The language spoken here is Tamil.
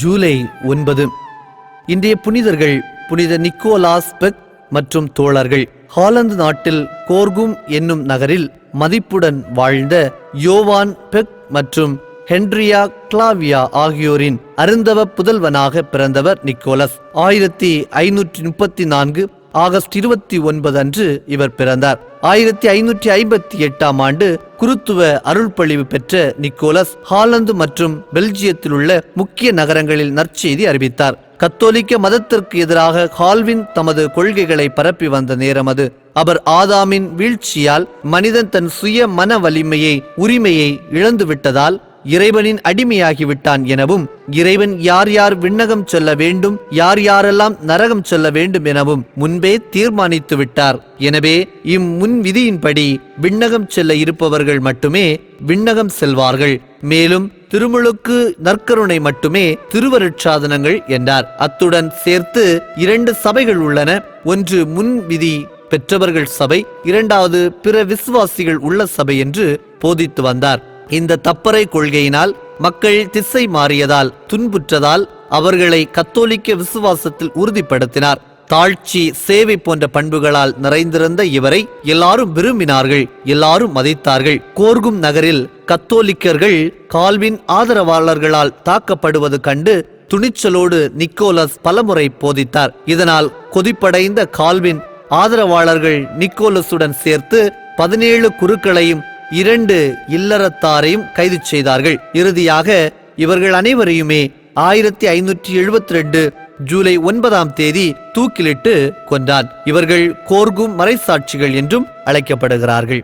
ஜூலை ஒன்பது. இன்றைய புனிதர்கள் புனித நிக்கோலாஸ் பெக் மற்றும் தோழர்கள். ஹாலந்து நாட்டில் கோர்கும் என்னும் நகரில் மதிப்புடன் வாழ்ந்த யோவான் பெக் மற்றும் ஹென்ரியா கிளாவியா ஆகியோரின் அருந்தவ புதல்வனாக பிறந்தவர் நிக்கோலஸ். ஆயிரத்தி ஐநூற்றி முப்பத்தி நான்கு ஆகஸ்ட் இருபத்தி ஒன்பது அன்று இவர் பிறந்தார். ஆயிரத்தி ஐநூற்றி ஐம்பத்தி எட்டாம் ஆண்டு குருத்துவ அருள்பொழிவு பெற்ற நிக்கோலஸ் ஹாலந்து மற்றும் பெல்ஜியத்தில் உள்ள முக்கிய நகரங்களில் நற்செய்தி அறிவித்தார். கத்தோலிக்க மதத்திற்கு எதிராக கால்வின் தமது கொள்கைகளை பரப்பி வந்த நேரம் அது. அவர் ஆதாமின் வீழ்ச்சியால் மனிதன் தன் சுய மன வலிமையை உரிமையை இழந்து விட்டதால் இறைவனின் அடிமையாகி விட்டான் எனவும் இறைவன் யார் யார் விண்ணகம் செல்ல வேண்டும் யார் யாரெல்லாம் நரகம் செல்ல வேண்டும் எனவும் முன்பே தீர்மானித்து விட்டார். எனவே இம்முன் விதியின்படி விண்ணகம் செல்ல இருப்பவர்கள் மட்டுமே விண்ணகம் செல்வார்கள். மேலும் திருமுழுக்கு நற்கருணை மட்டுமே திருவருட்சாதனங்கள் என்றார். அத்துடன் சேர்த்து இரண்டு சபைகள் உள்ளன. ஒன்று முன் விதி பெற்றவர்கள் சபை இரண்டாவது பிற விசுவாசிகள் உள்ள சபை என்று போதித்து வந்தார். இந்த தப்பறை கொள்கையினால் மக்கள் திசை மாறியதால் துன்புற்றதால் அவர்களை கத்தோலிக்க விசுவாசத்தில் உறுதிப்படுத்தினார். தாழ்ச்சி சேவை போன்ற பண்புகளால் நிறைந்திருந்த இவரை எல்லாரும் விரும்பினார்கள் எல்லாரும் மதித்தார்கள். கோர்கும் நகரில் கத்தோலிக்கர்கள் கால்வின் ஆதரவாளர்களால் தாக்கப்படுவது கண்டு துணிச்சலோடு நிக்கோலஸ் பலமுறை போதித்தார். இதனால் கொதிப்படைந்த கால்வின் ஆதரவாளர்கள் நிக்கோலஸுடன் சேர்த்து பதினேழு குருக்களையும் இரண்டு இல்லறத்தாரையும் கைது செய்தார்கள். இறுதியாக இவர்கள் அனைவரையுமே ஆயிரத்தி ஐநூற்றி எழுபத்தி ரெண்டு ஜூலை ஒன்பதாம் தேதி தூக்கிலிட்டு கொன்றான். இவர்கள் கோர்கும் மறைசாட்சிகள் என்றும் அழைக்கப்படுகிறார்கள்.